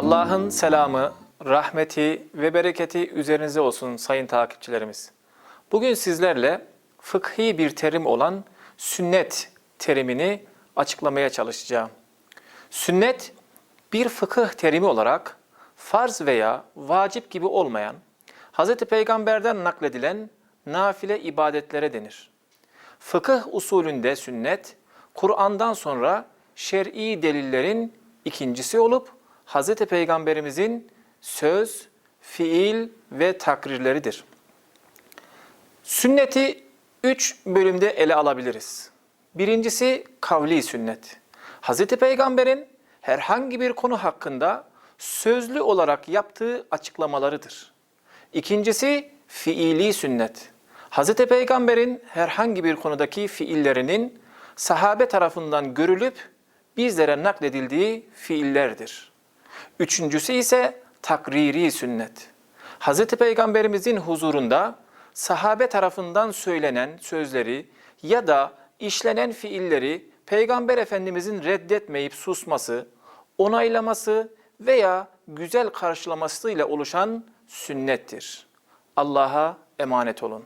Allah'ın selamı, rahmeti ve bereketi üzerinize olsun sayın takipçilerimiz. Bugün sizlerle fıkhi bir terim olan sünnet terimini açıklamaya çalışacağım. Sünnet bir fıkıh terimi olarak farz veya vacip gibi olmayan, Hz. Peygamber'den nakledilen nafile ibadetlere denir. Fıkıh usulünde sünnet, Kur'an'dan sonra şer'i delillerin ikincisi olup Hz. Peygamberimizin söz, fiil ve takrirleridir. Sünneti üç bölümde ele alabiliriz. Birincisi kavli sünnet. Hz. Peygamber'in herhangi bir konu hakkında sözlü olarak yaptığı açıklamalarıdır. İkincisi fiili sünnet. Hz. Peygamber'in herhangi bir konudaki fiillerinin sahabe tarafından görülüp bizlere nakledildiği fiillerdir. Üçüncüsü ise takriri sünnet. Hz. Peygamberimizin huzurunda sahabe tarafından söylenen sözleri ya da işlenen fiilleri Peygamber Efendimizin reddetmeyip susması, onaylaması veya güzel karşılamasıyla oluşan sünnettir. Allah'a emanet olun.